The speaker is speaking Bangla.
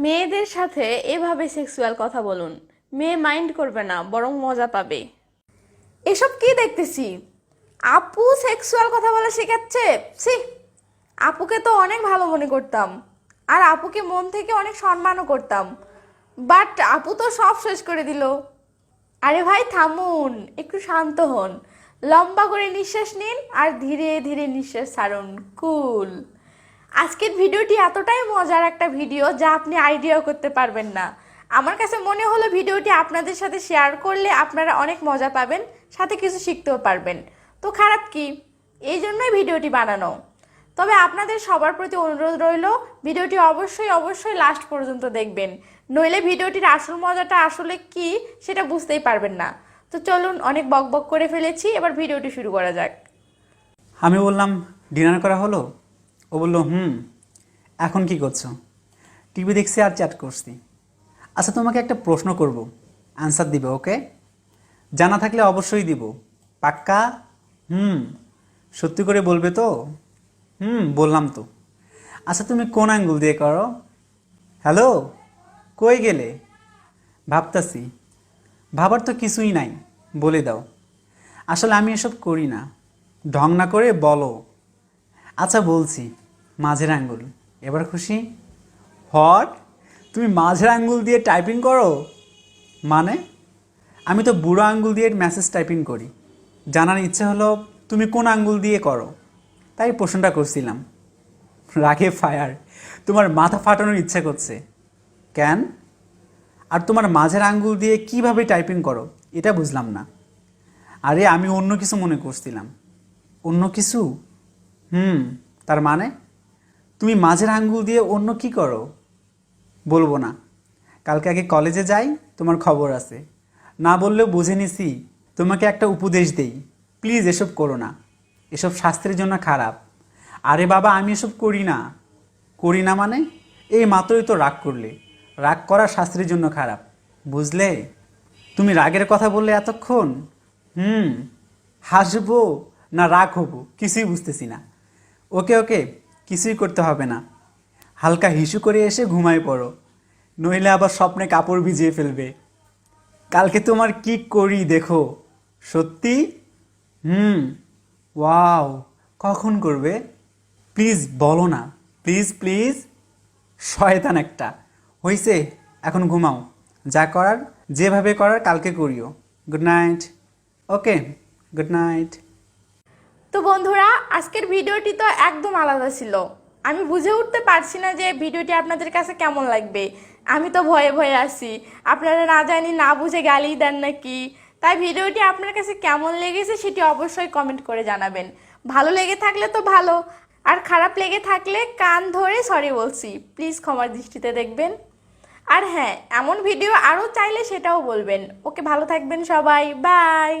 মেয়েদের সাথে এভাবে সেক্সুয়াল কথা বলুন। মেয়ে মাইন্ড করবে না, বরং মজা পাবে। এসব কি দেখতেছি? আপু সেক্সুয়াল কথা বলা শেখাচ্ছে? সি আপুকে তো অনেক ভালো মনে করতাম। আর আপুকে মন থেকে অনেক সম্মানও করতাম। বাট আপু তো সব শেষ করে দিল। আরে ভাই, থামুন, একটু শান্ত হন। লম্বা করে নিঃশ্বাস নিন আর ধীরে ধীরে নিঃশ্বাস ছাড়ুন। কুল। আজকের ভিডিওটি এতটাই মজার একটা ভিডিও যা আপনি আইডিয়াও করতে পারবেন না। আমার কাছে মনে হলো ভিডিওটি আপনাদের সাথে শেয়ার করলে আপনারা অনেক মজা পাবেন, সাথে কিছু শিখতেও পারবেন। তো খারাপ কি? এই জন্যই ভিডিওটি বানানো। তবে আপনাদের সবার প্রতি অনুরোধ রইল, ভিডিওটি অবশ্যই অবশ্যই লাস্ট পর্যন্ত দেখবেন। নইলে ভিডিওটির আসল মজাটা আসলে কি সেটা বুঝতেই পারবেন না। তো চলুন অনেক বক বক করে ফেলেছি, এবার ভিডিওটি শুরু করা যাক। আমি বললাম ডিনার করা হলো? ও বলল, হুম, এখন কি করছ? টিভি দেখছি আর চ্যাট করছি। আচ্ছা তোমাকে একটা প্রশ্ন করব। অ্যান্সার দিবে, ওকে? জানা থাকলে অবশ্যই দিব। পাক্কা? হুম, সত্যি করে বলবে তো? হুম, বললাম তো। আচ্ছা তুমি কোন আঙ্গুল দিয়ে করো? হ্যালো, কই গেলে? ভাবতাছি। ভাবার তো কিছুই নাই, বলে দাও। আসলে আমি এসব করি না। ঢং না করে বলো। আচ্ছা বলছি। মাঝের আঙ্গুল। এবার খুশি? হট তুমি মাঝের আঙ্গুল দিয়ে টাইপিং করো? মানে? আমি তো বুড়ো আঙ্গুল দিয়ে মেসেজ টাইপিং করি। জানার ইচ্ছে হলো তুমি কোন আঙ্গুল দিয়ে করো? তাই প্রশ্নটা করছিলাম। রাগে ফায়ার। তোমার মাথা ফাটানোর ইচ্ছে করছে। কেন? আর তোমার মাঝের আঙ্গুল দিয়ে কীভাবে টাইপিং করো? এটা বুঝলাম না। আরে, আমি অন্য কিছু মনে করছিলাম। অন্য কিছু? হুম, তার মানে? তুমি মাঝের আঙ্গুল দিয়ে অন্য কি করো? বলব না। কালকে আগে কলেজে যাই, তোমার খবর আছে। না বললেও বুঝে নিছি, তোমাকে একটা উপদেশ দেই। প্লিজ এসব করো না। এসব স্বাস্থ্যের জন্য খারাপ। আরে বাবা, আমি এসব করি না। করি না মানে? এই মাত্রই তো রাগ করলে। রাগ করা স্বাস্থ্যের জন্য খারাপ। বুঝলে? তুমি রাগের কথা বললে এতক্ষণ? হুম। হাসবো না রাগ হব? কিছুই বুঝতেছি না। ওকে ওকে। কিছুই করতে হবে না। হালকা হিসু করে এসে ঘুমায় পড়ো। নইলে আবার স্বপ্নে কাপড় ভিজিয়ে ফেলবে। কালকে তোমার কি করি দেখো। সত্যি? হুম। ওয়াও। কখন করবে? প্লিজ বলো না। Please please. শয়তান একটা। হইছে, এখন ঘুমাও। যা করার, যেভাবে করার কালকে করিও। Good night. Okay, good night. তো বন্ধুরা, আজকের ভিডিওটি তো একদম আলাদা ছিল। আমি বুঝে উঠতে পারছি না যে ভিডিওটি আপনাদের কাছে কেমন লাগবে। আমি তো ভয়ে ভয়ে আছি। আপনারা না জানি, না বুঝে গালি দেন নাকি। তাই ভিডিওটি আপনার কাছে কেমন লেগেছে সেটি অবশ্যই কমেন্ট করে জানাবেন। ভালো লেগে থাকলে তো ভালো, আর খারাপ লেগে থাকলে কান ধরে সরি বলছি। প্লিজ ক্ষমার দৃষ্টিতে দেখবেন। আর হ্যাঁ এমন ভিডিও আরও চাইলে সেটাও বলবেন। ওকে, ভালো থাকবেন সবাই। বাই